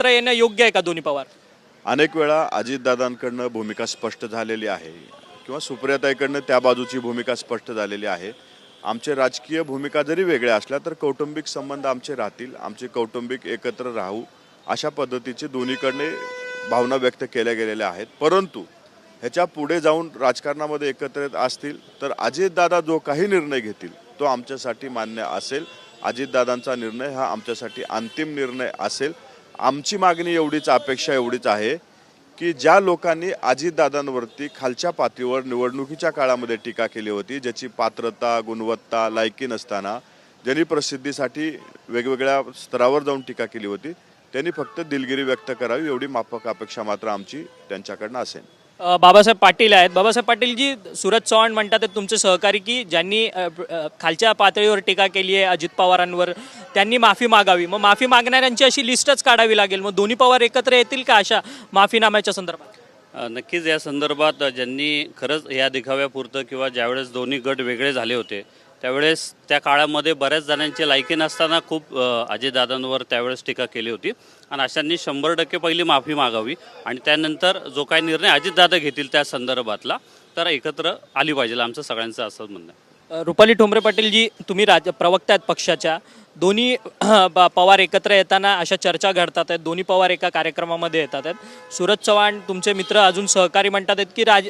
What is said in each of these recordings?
एकत्र येणं योग्य आहे का दोन्ही पवार? अनेक वेळा अजितदादांकडनं भूमिका स्पष्ट झालेली आहे किंवा सुप्रियाताईकडनं त्या बाजूची भूमिका स्पष्ट झालेली आहे. आमचे राजकीय भूमिका जरी वेगळ्या असल्या तर कौटुंबिक संबंध आमचे राहतील आमचे कौटुंबिक एकत्र राहू अशा पद्धतीचे दोन्हीकडने भावना व्यक्त केल्या गेलेल्या आहेत. परंतु ह्याच्या पुढे जाऊन राजकारणामध्ये एकत्र असतील तर अजितदादा जो काही निर्णय घेतील तो आमच्यासाठी मान्य असेल. अजितदादांचा निर्णय हा आमच्यासाठी अंतिम निर्णय असेल. आमची मागणी एवढीच अपेक्षा एवढीच आहे की ज्या लोकांनी अजितदादांवरती खालच्या पातळीवर निवडणुकीच्या काळामध्ये टीका केली होती ज्याची पात्रता गुणवत्ता लायकी नसताना ज्यांनी प्रसिद्धीसाठी वेगवेगळ्या स्तरावर जाऊन टीका केली होती त्यांनी फक्त दिलगिरी व्यक्त करावी एवढी माफक अपेक्षा मात्र आमची त्यांच्याकडनं असेल. अ, बाबासाहेब पाटील आहेत. बाबासाहेब पाटीलजी सूरज चव्हाण म्हणतात ते तुमचे सहकारी की ज्यांनी अ, अ, खालच्या पातळीवर टीका केली आहे अजित पवारांवर त्यांनी माफी मागावी. मग माफी मागणाऱ्यांची अशी लिस्टच काढावी लागेल. मग दोन्ही पवार एकत्र येतील का अशा माफीनाम्याच्या संदर्भात? अ, नक्कीच या संदर्भात ज्यांनी खरंच या दिखाव्यापुरतं किंवा ज्यावेळेस दोन्ही गट वेगळे झाले होते त्यावेळेस त्या काळामध्ये बऱ्याच जणांची लायकी नसताना खूप अजयदादांवर त्यावेळेस टीका केली होती. आणि अशांनी शंभर टक्के पहिली माफी मागावी आणि त्यानंतर जो काही निर्णय अजितदादा घेतील त्या संदर्भातला तर एकत्र आली पाहिजे आमचं सगळ्यांचं असं म्हणणं रुपाली ठोंबरे पाटील जी तुम्ही राज प्रवक्ता आहेत पक्षाच्या दोन्ही प- पवार एकत्र येताना अशा चर्चा घडतात आहेत. दोन्ही पवार एका कार्यक्रमामध्ये येतात आहेत. सूरज चव्हाण तुमचे मित्र अजून सहकारी म्हणतात आहेत की राज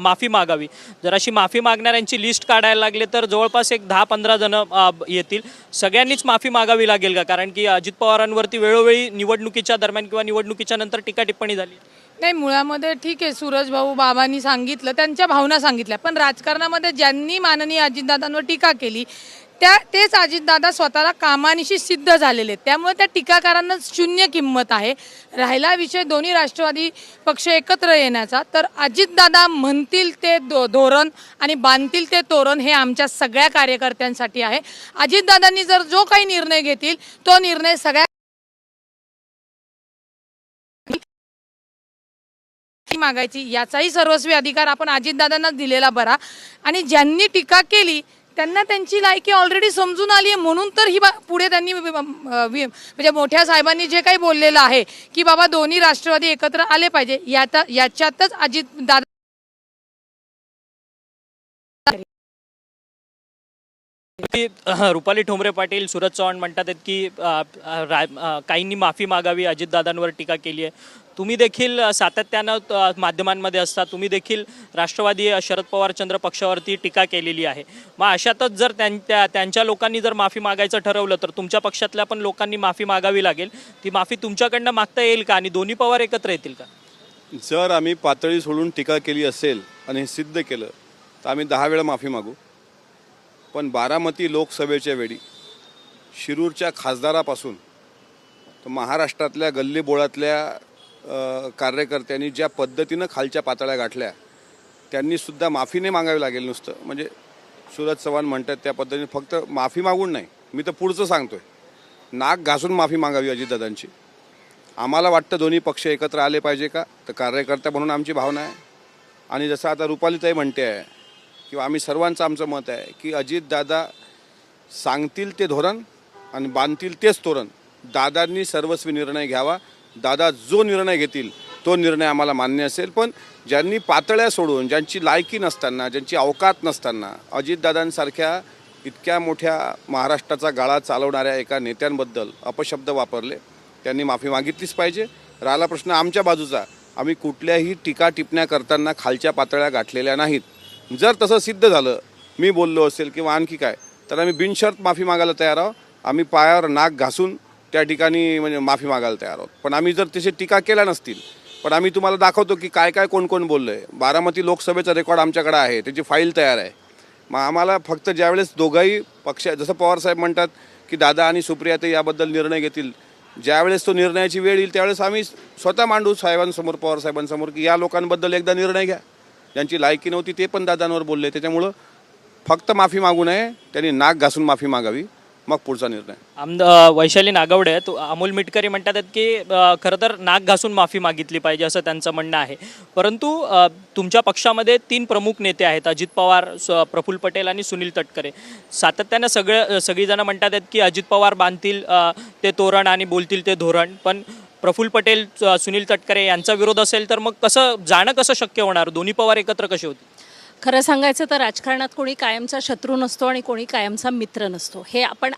माफी मागावी. जर अशी माफी मागणाऱ्यांची लिस्ट काढायला लागले तर जवळपास एक दहा पंधरा जणं येतील. सगळ्यांनीच माफी मागावी लागेल का? कारण की अजित पवारांवरती वेळोवेळी निवडणुकीच्या दरम्यान किंवा निवडणुकीच्या नंतर टीका टिप्पणी झाली. नाही मुळामध्ये ठीक आहे. सूरज भाऊ बाबांनी सांगितलं त्यांच्या भावना सांगितल्या. पण राजकारणामध्ये ज्यांनी माननीय अजितदादांवर टीका केली त्या तेच अजितदादा स्वतःला कामानिशी सिद्ध झालेले आहेत. त्यामुळे त्या टीकाकारांना शून्य किंमत आहे. राहिला विषय दोन्ही राष्ट्रवादी पक्ष एकत्र येण्याचा. तर अजितदादा म्हणतील ते दो धोरण आणि बांधतील ते तोरण हे आमच्या सगळ्या कार्यकर्त्यांसाठी आहे. अजितदादांनी जर जो काही निर्णय घेतील तो निर्णय सगळ्या मागायची याचाही सर्वस्वी अधिकार आपण अजितदादांनाच दिलेला बरा. आणि ज्यांनी टीका केली त्यांना त्यांची लायकी ऑलरेडी समजून आली आहे म्हणून तर ही बा- पुढे त्यांनी वि- म्हणजे मोठ्या साहेबांनी जे काही बोललेलं आहे की बाबा दोन्ही राष्ट्रवादी एकत्र आले पाहिजे याचा याच्यातच अजित दादा रुपाली ठोंबरे पाटील सूरज चव्हाण म्हणतात आहेत की काहींनी माफी मागावी अजितदादांवर टीका केली आहे. तुम्ही देखील सातत्यानं माध्यमांमध्ये असता तुम्ही देखील राष्ट्रवादी शरद पवार चंद्र पक्षावरती टीका केलेली आहे. मग अशातच जर त्यांच्या त्यांच्या लोकांनी जर माफी मागायचं ठरवलं तर तुमच्या पक्षातल्या पण लोकांनी माफी मागावी लागेल. ती माफी तुमच्याकडनं मागता येईल का? आणि दोन्ही पवार एकत्र येतील का? जर आम्ही पातळी सोडून टीका केली असेल आणि हे सिद्ध केलं तर आम्ही दहा वेळा माफी मागू. पण बारामती लोकसभेच्या वेळी शिरूरच्या खासदारापासून तर महाराष्ट्रातल्या गल्लीबोळातल्या कार्यकर्त्यांनी ज्या पद्धतीनं खालच्या पातळ्या गाठल्या त्यांनीसुद्धा माफी नाही मागावी लागेल नुसतं. म्हणजे सूरज चव्हाण म्हणतात त्या पद्धतीने फक्त माफी मागून नाही. मी तर पुढचं सांगतो आहे नाक घासून माफी मागावी अजितदादांची. आम्हाला वाटतं दोन्ही पक्ष एकत्र आले पाहिजे का? तर कार्यकर्ता म्हणून आमची भावना आहे. आणि जसं आता रुपालीताई म्हणते आहे किंवा आम्ही सर्वांचं आमचं मत आहे की अजितदादा सांगतील ते धोरण आणि बांधतील तेच तोरण. दादांनी सर्वस्वी निर्णय घ्यावा. दादा जो निर्णय घेतील तो निर्णय आम्हाला मान्य असेल. पण ज्यांनी पातळ्या सोडून ज्यांची लायकी नसताना ज्यांची अवकात नसताना अजितदादांसारख्या इतक्या मोठ्या महाराष्ट्राचा गाळा चालवणाऱ्या एका नेत्यांबद्दल अपशब्द वापरले त्यांनी माफी मागितलीच पाहिजे. राहिला प्रश्न आमच्या बाजूचा. आम्ही कुठल्याही टीका टिपण्या करताना खालच्या पातळ्या गाठलेल्या नाहीत. जर तसं सिद्ध झालं मी बोललो असेल किंवा आणखी काय तर आम्ही बिनशर्त माफी मागायला तयार आहोत. आम्ही पायावर नाक घासून त्या ठिकाणी म्हणजे माफी मागायला तयार आहोत. पण आम्ही जर तसे टीका केल्या नसतील पण आम्ही तुम्हाला दाखवतो की काय काय कोण कोण बोललं आहे बारामती लोकसभेचा रेकॉर्ड आमच्याकडे आहे त्याची फाईल तयार आहे. मग आम्हाला फक्त ज्यावेळेस दोघंही पक्ष जसं पवारसाहेब म्हणतात की दादा आणि सुप्रिया ते याबद्दल निर्णय घेतील ज्यावेळेस तो निर्णयाची वेळ येईल त्यावेळेस आम्ही स्वतः मांडू साहेबांसमोर पवार साहेबांसमोर की या लोकांबद्दल एकदा निर्णय घ्या. ज्यांची लायकी नव्हती ते पण दादांवर बोलले. त्याच्यामुळं फक्त माफी मागू नये त्यांनी नाक घासून माफी मागावी. मग पुढचा निर्णय. आमद वैशाली नागवडे तू अमोल मिटकरी म्हणतात की खरं तर नाक घासून माफी मागितली पाहिजे असं त्यांचं म्हणणं आहे. परंतु अ, तुमच्या पक्षामध्ये तीन प्रमुख नेते आहेत. अजित पवार स- प्रफुल्ल पटेल आणि सुनील तटकरे. सातत्यानं सगळं सगळीजणं म्हणतात आहेत की अजित पवार बांधतील अ, ते तोरण आणि बोलतील ते धोरण. पण प्रफुल्ल पटेल सुनील तटकरे यांचा विरोध असेल तर मग कसं जाणं कसं शक्य होणार? दोन्ही पवार एकत्र कसे होते खरं सांगायचं तर राजकारणात कोणी कायमचा शत्रू नसतो आणि कोणी कायमचा मित्र नसतो. हे आपण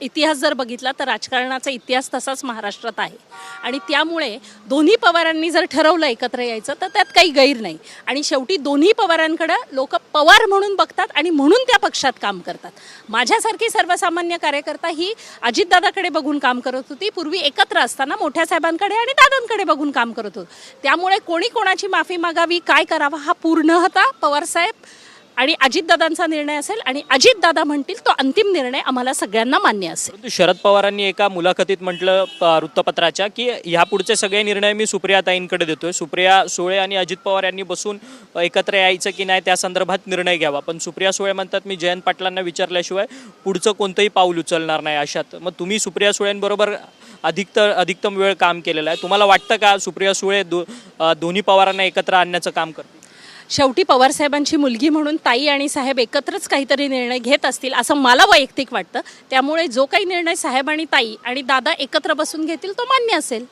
इतिहास जर बघितला तर राजकारणाचा इतिहास तसाच महाराष्ट्रात आहे. आणि त्यामुळे दोन्ही पवारांनी जर ठरवलं एकत्र यायचं तर त्यात काही गैर नाही. आणि शेवटी दोन्ही पवारांकडं लोक पवार म्हणून बघतात आणि म्हणून त्या पक्षात काम करतात. माझ्यासारखी सर्वसामान्य कार्यकर्ता ही अजितदादाकडे बघून काम करत होती. पूर्वी एकत्र असताना मोठ्या साहेबांकडे आणि दादांकडे बघून काम करत होतो. त्यामुळे कोणी कोणाची माफी मागावी काय करावं हा पूर्णतः पवारसाहेब आणि अजितदादांचा निर्णय असेल आणि अजितदादा म्हणतील तो अंतिम निर्णय आम्हाला सगळ्यांना मान्य असेल. परंतु शरद पवारांनी एका मुलाखतीत म्हटलं वृत्तपत्राच्या की ह्यापुढचे सगळे निर्णय मी सुप्रियाताईंकडे देतोय. सुप्रिया सुळे आणि अजित पवार यांनी बसून एकत्र यायचं की नाही त्या संदर्भात निर्णय घ्यावा. पण सुप्रिया सुळे म्हणतात मी जयंत पाटलांना विचारल्याशिवाय पुढचं कोणतंही पाऊल उचलणार नाही अशात. मग तुम्ही सुप्रिया सुळेंबरोबर अधिक अधिकतम वेळ काम केलेलं आहे. तुम्हाला वाटतं का सुप्रिया सुळे दो दोन्ही पवारांना एकत्र आणण्याचं काम करतील? शेवटी पवारसाहेबांची मुलगी म्हणून ताई आणि साहेब एकत्रच काहीतरी निर्णय घेत असतील असं मला वैयक्तिक वाटतं. त्यामुळे जो काही निर्णय साहेब आणि ताई आणि दादा एकत्र बसून घेतील तो मान्य असेल.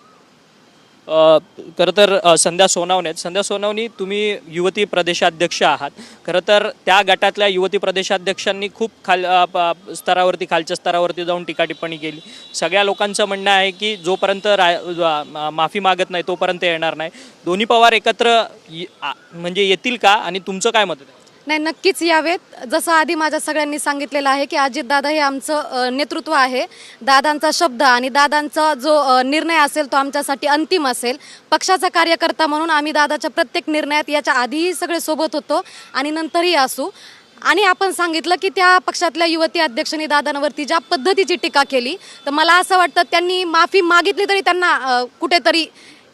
खरं तर संध्या सोनावणे आहेत. संध्या सोनावणी तुम्ही युवती प्रदेशाध्यक्ष आहात. खरं तर त्या गटातल्या युवती प्रदेशाध्यक्षांनी खूप खाल प- स्तरावरती खालच्या स्तरावरती जाऊन टीका टिप्पणी केली. सगळ्या लोकांचं म्हणणं आहे की जोपर्यंत रा माफी मागत नाही तोपर्यंत येणार नाही. दोन्ही पवार एकत्र ये- आ- म्हणजे येतील का? आणि तुमचं काय मत आहे? नाही नक्कीच यावेत. जसं आधी माझ्या सगळ्यांनी सांगितलेलं आहे की अजितदादा हे आमचं नेतृत्व आहे. दादांचा शब्द आणि दादांचा जो निर्णय असेल तो आमच्यासाठी अंतिम असेल. पक्षाचा कार्यकर्ता म्हणून आम्ही दादाच्या प्रत्येक निर्णयात याच्या आधीही सगळे सोबत होतो आणि नंतरही असू. आणि आपण सांगितलं की त्या पक्षातल्या युवती अध्यक्षांनी दादांवरती ज्या पद्धतीची टीका केली तर मला असं वाटतं त्यांनी माफी मागितली तरी त्यांना कुठेतरी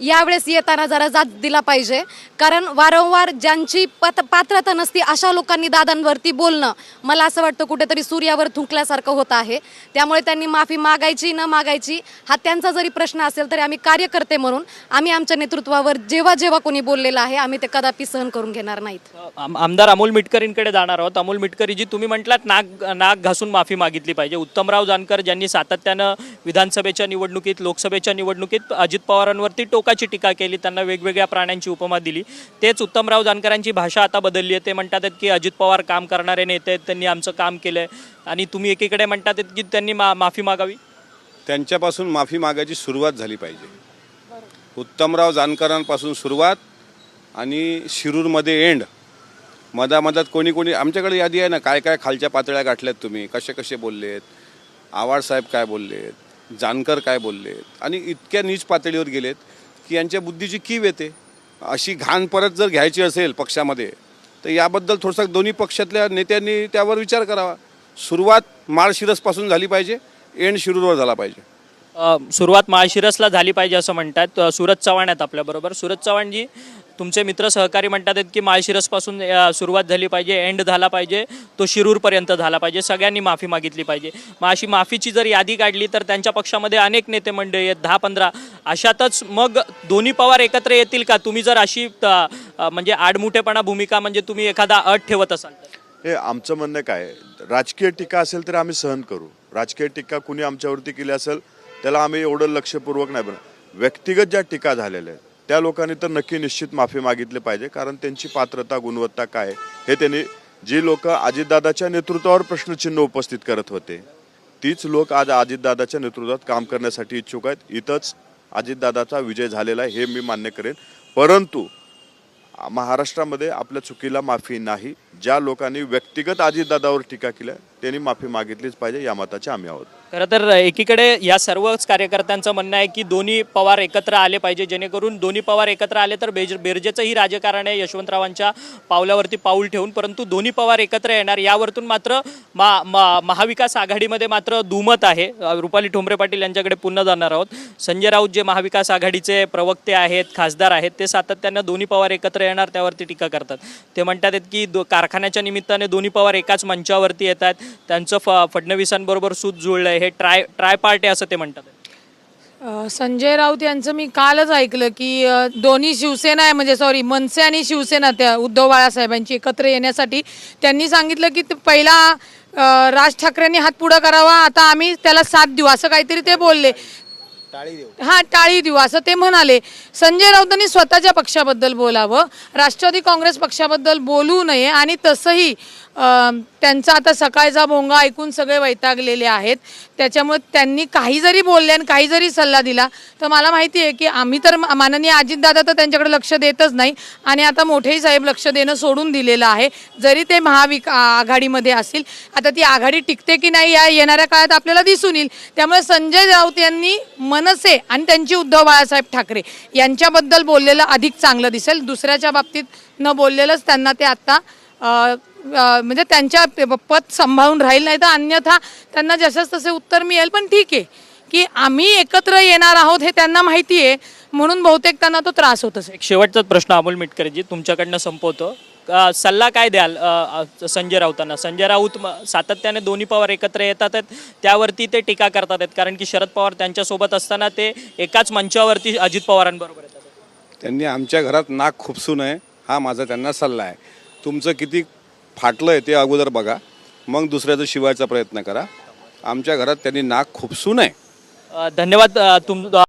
यावेळेस येताना जरा जात दिला पाहिजे. कारण वारंवार ज्यांची पत पात्रता नसती अशा लोकांनी दादांवरती बोलणं मला असं वाटतं कुठेतरी सूर्यावर थुंकल्यासारखं होत आहे. त्यामुळे त्यांनी माफी मागायची न मागायची हा त्यांचा जरी प्रश्न असेल तरी आम्ही कार्यकर्ते म्हणून आम्ही आमच्या नेतृत्वावर जेव्हा जेव्हा कोणी बोललेलं आहे आम्ही ते कदापि सहन करून घेणार नाहीत. आम- आमदार अमोल मिटकरींकडे जाणार आहोत. अमोल मिटकरीजी तुम्ही म्हटलात नाक नाक घासून माफी मागितली पाहिजे. उत्तमराव जानकर ज्यांनी सातत्यानं विधानसभेच्या निवडणुकीत लोकसभेच्या निवडणुकीत अजित पवारांवरती टोका टोकाची टीका केली त्यांना वेगवेगळ्या प्राण्यांची उपमा दिली. तेच उत्तमराव जानकरांची भाषा आता बदलली आहे. ते म्हणतात की अजित पवार काम करणारे नेते आहेत त्यांनी आमचं काम केलं आहे आणि तुम्ही एकीकडे म्हणतात की त्यांनी मा माफी मागावी? त्यांच्यापासून माफी मागायची सुरुवात झाली पाहिजे. उत्तमराव जानकरांपासून सुरुवात आणि शिरूरमध्ये एंड मधामधात कोणी कोणी आमच्याकडे यादी आहे ना काय काय खालच्या पातळ्या गाठल्यात तुम्ही? कसे कसे बोललेत? आवाड साहेब काय बोललेत? जानकर काय बोललेत? आणि इतक्या नीच पातळीवर गेलेत. की यांच्या बुद्धीची कीव येते. अशी घाण परत जर घ्यायची असेल पक्षामध्ये तर याबद्दल थोडंसं दोन्ही पक्षातल्या नेत्यांनी त्यावर विचार करावा. सुरुवात माळशिरसपासून झाली पाहिजे एंड शिरूरवर झाला पाहिजे. सुरुवात माळशिरसला झाली पाहिजे असं म्हणतात. सूरज चव्हाण आहेत आपल्याबरोबर सूरज चव्हाणजी तुमचे मित्र सहकारी म्हणतात की माळशिरसपासून सुरुवात झाली पाहिजे एंड झाला पाहिजे तो शिरूरपर्यंत झाला पाहिजे सगळ्यांनी माफी मागितली पाहिजे. मग अशी माफीची जर यादी काढली तर त्यांच्या पक्षामध्ये अनेक नेते मंडळी आहेत दहा पंधरा. अशातच मग दोन्ही पवार एकत्र येतील का? तुम्ही जर अशी म्हणजे आडमुठेपणा भूमिका म्हणजे तुम्ही एखादा अट ठेवत असाल हे आमचं म्हणणं काय? आहे? राजकीय टीका असेल तर आम्ही सहन करू. राजकीय टीका कुणी आमच्यावरती केली असेल त्याला आम्ही एवढं लक्षपूर्वक नाही बनव व्यक्तिगत ज्या टीका झालेल्या आहेत त्या लोकांनी तर नक्की निश्चित माफी मागितली पाहिजे कारण त्यांची पात्रता गुणवत्ता काय हे त्यांनी जी लोक अजितदादाच्या नेतृत्वावर प्रश्नचिन्ह उपस्थित करत होते तीच लोक आज अजितदादाच्या नेतृत्वात काम करण्यासाठी इच्छुक आहेत. इथंच अजितदादाचा विजय झालेला आहे हे मी मान्य करेन. परंतु महाराष्ट्रामध्ये आपल्या चुकीला माफी नाही ज्या लोकांनी व्यक्तिगत अजितदादावर टीका केल्या त्यांनी माफी मागितलीच पाहिजे या मताचे आम्ही आहोत. खरं तर एकीकडे या सर्वच कार्यकर्त्यांचं म्हणणं आहे की दोन्ही पवार एकत्र आले पाहिजे जेणेकरून दोन्ही पवार एकत्र आले तर बेज बेरजेचंही राजकारण आहे यशवंतरावांच्या पावलावरती पाऊल ठेवून परंतु दोन्ही पवार एकत्र येणार यावरतून मात्र मा मा- महाविकास आघाडीमध्ये मात्र दुमत आहे. रुपाली ठोंबरे पाटील यांच्याकडे पुन्हा जाणार आहोत. संजय राऊत जे महाविकास आघाडीचे प्रवक्ते आहेत खासदार आहेत ते सातत्यानं दोन्ही पवार एकत्र येणार त्यावरती टीका करतात. ते म्हणतात की दो का कारखान्याच्या निमित्ताने दोन्ही पवार एकाच मंचावरती येत आहेत. त्यांचं फ फडणवीसांबरोबर सूत जुळलं आहे हे ट्राय ट्राय पार्टी असं ते म्हणतात. संजय राऊत यांचं मी कालच ऐकलं की दोन्ही शिवसेना आहे म्हणजे सॉरी मनसे आणि शिवसेना त्या उद्धव बाळासाहेबांची एकत्र येण्यासाठी. त्यांनी सांगितलं की पहिला राज ठाकरेंनी हात पुढं करावा आता आम्ही त्याला साथ देऊ असं काहीतरी ते बोलले. हा टाळी देऊ असं ते म्हणाले. संजय राऊतांनी स्वतःच्या पक्षाबद्दल बोलावं. राष्ट्रवादी काँग्रेस पक्षाबद्दल बोलू नये आणि तसंही त्यांचा आता सकाळचा भोंगा ऐकून सगळे वैतागलेले आहेत. त्याच्यामुळे त्यांनी काही जरी बोलले आणि काही जरी सल्ला दिला तर मला माहिती आहे की आम्ही तर माननीय अजितदादा तर त्यांच्याकडे लक्ष देतच नाही. आणि आता मोठेही साहेब लक्ष देणं सोडून दिलेलं आहे. जरी ते महाविक आघाडीमध्ये असतील आता ती आघाडी टिकते की नाही या येणाऱ्या काळात आपल्याला दिसून येईल. त्यामुळे संजय राऊत यांनी मनसे आणि त्यांची उद्धव बाळासाहेब ठाकरे यांच्याबद्दल बोललेलं अधिक चांगलं दिसेल. दुसऱ्याच्या बाबतीत न बोललेलंच त्यांना ते आत्ता म्हणजे त्यांच्या पद सांभाळून राहील नाही तर अन्यथा त्यांना जसंच तसे उत्तर मिळेल. पण ठीक आहे की आम्ही एकत्र येणार आहोत हे त्यांना माहिती आहे. म्हणून बहुतेक त्यांना तो त्रास होत असेल. एक शेवटचाच प्रश्न अमोल मिटकरीजी तुमच्याकडनं संपवतो. सल्ला काय द्याल संजय राऊतांना? संजय राऊत सातत्याने दोन्ही पवार एकत्र येतात आहेत. त्यावरती ते टीका करतात आहेत. कारण की शरद पवार त्यांच्यासोबत असताना ते एकाच मंचावरती अजित पवारांबरोबर येतात त्यांनी आमच्या घरात नाक खुपसू नये हा माझा त्यांना सल्ला आहे. तुमचं किती फाटलं आहे ते अगोदर बघा. मग दुसऱ्याचं शिवायचा प्रयत्न करा. आमच्या घरात त्यांनी नाक खुपसू नये. धन्यवाद तुम